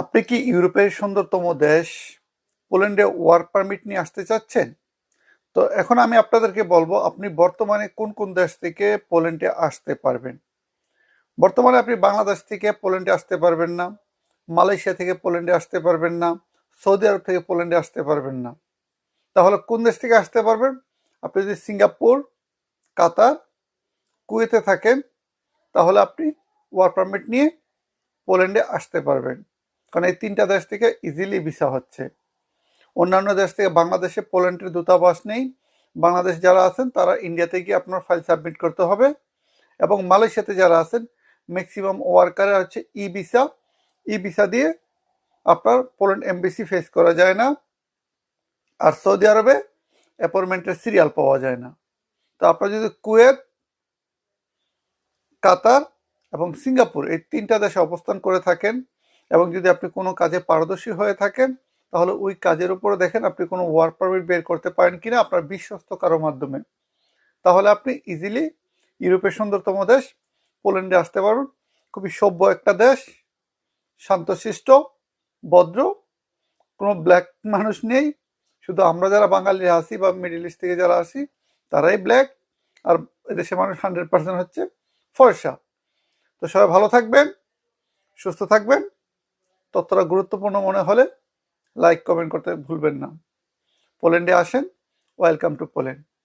আপনি কি ইউরোপের সুন্দরতম দেশ পোল্যান্ডে ওয়ার্ক পারমিট নিয়ে আসতে চাচ্ছেন? তো এখন আমি আপনাদেরকে বলব, আপনি বর্তমানে কোন কোন দেশ থেকে পোল্যান্ডে আসতে পারবেন? বর্তমানে আপনি বাংলাদেশ থেকে পোল্যান্ডে আসতে পারবেন না, মালয়েশিয়া থেকে পোল্যান্ডে আসতে পারবেন না, সৌদি আরব থেকে পোল্যান্ডে আসতে পারবেন না। তাহলে কোন দেশ থেকে আসতে পারবেন? আপনি যদি সিঙ্গাপুর, কাতার, কুয়েতে থাকেন, তাহলে আপনি ওয়ার্ক পারমিট নিয়ে পোল্যান্ডে আসতে পারবেন। কারণ এই তিনটা দেশ থেকে ইজিলি ভিসা হচ্ছে। অন্যান্য দেশ থেকে বাংলাদেশে, পোল্যান্ডের দূতাবাস নেই। বাংলাদেশ যারা আছেন, তারা ইন্ডিয়াতে গিয়ে আপনার ফাইল সাবমিট করতে হবে। এবং মালয়েশিয়াতে যারা আছেন ম্যাক্সিমাম ওয়ার্কারে হচ্ছে ই ভিসা ই ভিসা দিয়ে আপনার পোল্যান্ড এমবিসি ফেস করা যায় না। আর সৌদি আরবে অ্যাপয়েন্টমেন্টের সিরিয়াল পাওয়া যায় না। তো আপনার যদি কুয়েত, কাতার এবং সিঙ্গাপুর এই তিনটা দেশে অবস্থান করে থাকেন এবং যদি আপনি কোনো কাজে পারদর্শী হয়ে থাকেন, তাহলে ওই কাজের উপরে দেখেন আপনি কোনো ওয়ার্ক পারমিট বের করতে পারেন কিনা আপনার বিশ্বস্ত কারও মাধ্যমে। তাহলে আপনি ইজিলি ইউরোপের সুন্দরতম দেশ, পোল্যান্ডে আসতে পারবেন খুবই সভ্য একটা দেশ, শান্তশিষ্ট, ভদ্র, কোনো ব্ল্যাক মানুষ নেই। শুধু আমরা যারা বাঙালি আসি বা মিডিল ইস্ট থেকে যারা আসি তারাই ব্ল্যাক আর এদেশের মানুষ হান্ড্রেড পার্সেন্ট হচ্ছে ফর্সা। তো সবাই ভালো থাকবেন, সুস্থ থাকবেন। তথ্যটা গুরুত্বপূর্ণ মনে হলে লাইক কমেন্ট করতে ভুলবেন না। পোল্যান্ডে আসেন ওয়েলকাম টু পোল্যান্ড